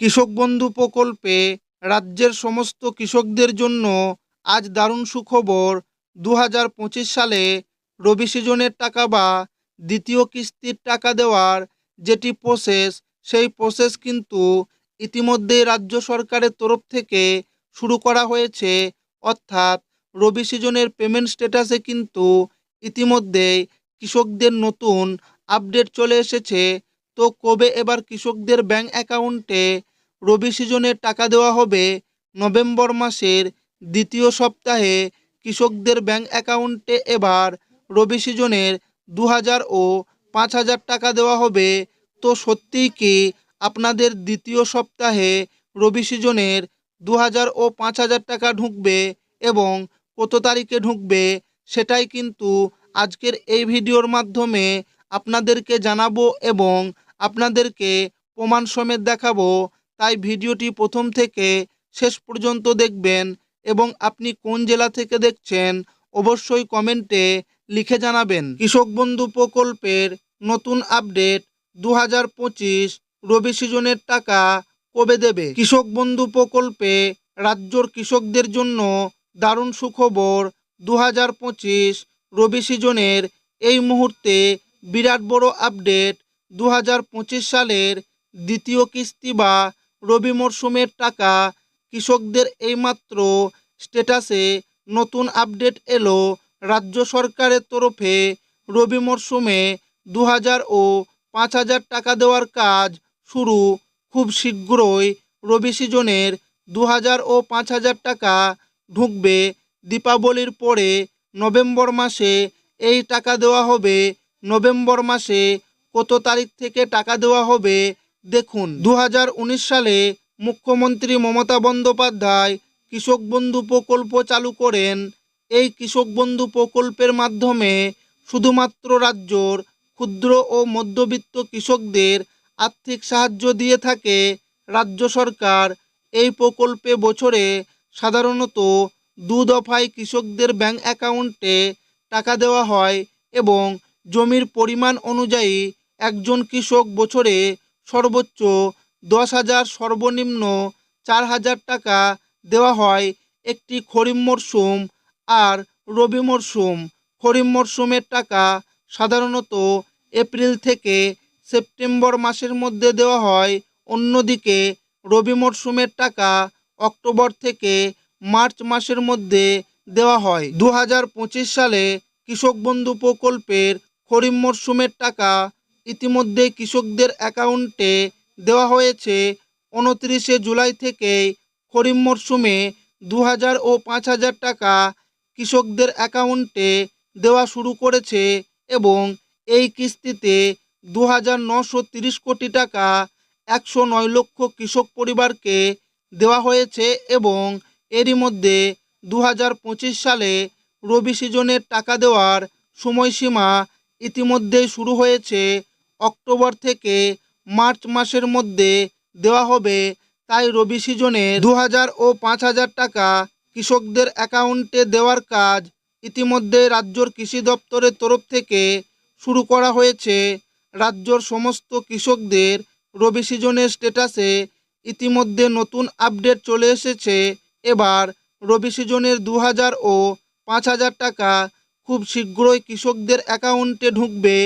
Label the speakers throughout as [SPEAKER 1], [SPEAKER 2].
[SPEAKER 1] কৃষক বন্ধু প্রকল্পে রাজ্যের সমস্ত কৃষকদের জন্য আজ দারুণ সুখবর। দু হাজার পঁচিশ সালে রবি সিজনের টাকা বা দ্বিতীয় কিস্তির টাকা দেওয়ার যেটি প্রসেস সেই প্রসেস কিন্তু ইতিমধ্যেই রাজ্য সরকারের তরফ থেকে শুরু করা হয়েছে। অর্থাৎ রবি সিজনের পেমেন্ট স্ট্যাটাসে কিন্তু ইতিমধ্যেই কৃষকদের নতুন আপডেট চলে এসেছে। তো কবে এবার কৃষকদের ব্যাংক অ্যাকাউন্টে রবি সিজনের টাকা দেওয়া হবে। নভেম্বর মাসের দ্বিতীয় সপ্তাহে কৃষকদের ব্যাংক অ্যাকাউন্টে এবার রবি সিজনের দু হাজার ও পাঁচ হাজার টাকা দেওয়া হবে। তো সত্যিই কি আপনাদের দ্বিতীয় সপ্তাহে রবি সিজনের দু হাজার ও পাঁচ হাজার টাকা ঢুকবে এবং কত তারিখে ঢুকবে সেটাই কিন্তু আজকের এই ভিডিওর মাধ্যমে আপনাদেরকে জানাব এবং আপনাদেরকে প্রমাণ সমেত দেখাবো। তাই ভিডিওটি প্রথম থেকে শেষ পর্যন্ত দেখবেন এবং আপনি কোন জেলা থেকে দেখছেন অবশ্যই কমেন্টে লিখে জানাবেন। কৃষক বন্ধু প্রকল্পের নতুন আপডেট দু হাজার পঁচিশ রবি সিজনের টাকা কবে দেবে? কৃষক বন্ধু প্রকল্পে রাজ্যর কৃষকদের জন্য দারুণ সুখবর দু হাজার পঁচিশ রবি সিজনের এই মুহূর্তে বিরাট বড় আপডেট দু হাজার পঁচিশ সালের দ্বিতীয় কিস্তি বা রবি মরশুমের টাকা কৃষকদের এইমাত্র স্ট্যাটাসে নতুন আপডেট এলো। রাজ্য সরকারের তরফে রবি মরশুমে দু হাজার ও পাঁচ হাজার টাকা দেওয়ার কাজ শুরু। খুব শীঘ্রই রবি সিজনের দু হাজার ও পাঁচ হাজার টাকা ঢুকবে। দীপাবলির পরে নভেম্বর মাসে এই টাকা দেওয়া হবে। নভেম্বর মাসে কত তারিখ থেকে টাকা দেওয়া হবে দেখুন। দু হাজার উনিশ সালে মুখ্যমন্ত্রী মমতা বন্দ্যোপাধ্যায় কৃষক বন্ধু প্রকল্প চালু করেন। এই কৃষক বন্ধু প্রকল্পের মাধ্যমে শুধুমাত্র রাজ্যর ক্ষুদ্র ও মধ্যবিত্ত কৃষকদের আর্থিক সাহায্য দিয়ে থাকে। রাজ্য সরকার এই প্রকল্পে বছরে সাধারণত দু দফায় কৃষকদের ব্যাংক অ্যাকাউন্টে টাকা দেওয়া হয় এবং জমির পরিমাণ অনুযায়ী একজন কৃষক বছরে সর্বোচ্চ দশ হাজার সর্বনিম্ন চার হাজার টাকা দেওয়া হয় একটি খরিম মরশুম আর রবি মরশুম খরিম মরশুমের টাকা সাধারণত এপ্রিল থেকে সেপ্টেম্বর মাসের মধ্যে দেওয়া হয়। অন্যদিকে রবি মরশুমের টাকা অক্টোবর থেকে মার্চ মাসের মধ্যে দেওয়া হয়। দু হাজার পঁচিশ সালে কৃষক বন্ধু প্রকল্পের খরিম মরশুমের টাকা ইতিমধ্যে কৃষকদের অ্যাকাউন্টে দেওয়া হয়েছে উনত্রিশে জুলাই থেকেই খরিফ মরশুমে দু হাজার ও পাঁচ হাজার টাকা কৃষকদের অ্যাকাউন্টে দেওয়া শুরু করেছে এবং এই কিস্তিতে দু হাজার নশো তিরিশ কোটি টাকা একশো নয় লক্ষ কৃষক পরিবারকে দেওয়া হয়েছে এবং এরই মধ্যে দু হাজার পঁচিশ সালে রবি সিজনের টাকা দেওয়ার সময়সীমা ইতিমধ্যেই শুরু হয়েছে অক্টোবর থেকে মার্চ মাসের মধ্যে দেওয়া হবে। তাই রবি সিজনে দু হাজার ও পাঁচ হাজার টাকা কৃষকদের অ্যাকাউন্টে দেওয়ার কাজ ইতিমধ্যে রাজ্যর কৃষি দপ্তরের তরফ থেকে শুরু করা হয়েছে। রাজ্যর সমস্ত কৃষকদের রবি সিজনের স্ট্যাটাসে ইতিমধ্যে নতুন আপডেট চলে এসেছে। এবার রবি সিজনের দু হাজার ও পাঁচ হাজার টাকা খুব শীঘ্রই কৃষকদের অ্যাকাউন্টে ঢুকবে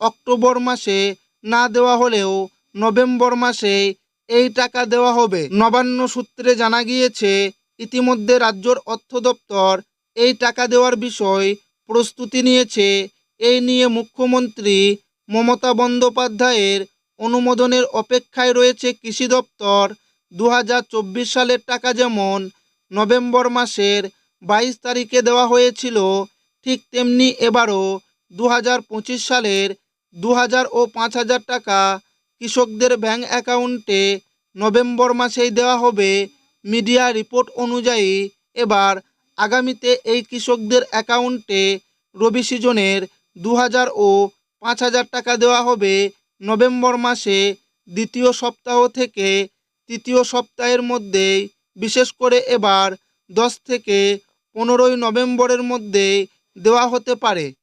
[SPEAKER 1] অক্টোবর মাসে না দেওয়া হলেও নভেম্বর মাসে এই টাকা দেওয়া হবে। নবান্ন সূত্রে জানা গিয়েছে, ইতিমধ্যে রাজ্যর অর্থ দপ্তর এই টাকা দেওয়ার বিষয় প্রস্তুতি নিয়েছে। এই নিয়ে মুখ্যমন্ত্রী মমতা বন্দ্যোপাধ্যায়ের অনুমোদনের অপেক্ষায় রয়েছে কৃষি দপ্তর। দু হাজার চব্বিশ সালের টাকা যেমন নভেম্বর মাসের বাইশ তারিখে দেওয়া হয়েছিল, ঠিক তেমনি এবারও দু হাজার পঁচিশ সালের দু হাজার ও পাঁচ হাজার টাকা কৃষকদের ব্যাংক অ্যাকাউন্টে নভেম্বর মাসেই দেওয়া হবে মিডিয়া রিপোর্ট অনুযায়ী। এবার আগামীতে এই কৃষকদের অ্যাকাউন্টে রবি সিজনের দু হাজার ও পাঁচ হাজার টাকা দেওয়া হবে নভেম্বর মাসে দ্বিতীয় সপ্তাহ থেকে তৃতীয় সপ্তাহের মধ্যেই। বিশেষ করে এবার দশ থেকে পনেরোই নভেম্বরের মধ্যে দেওয়া হতে পারে।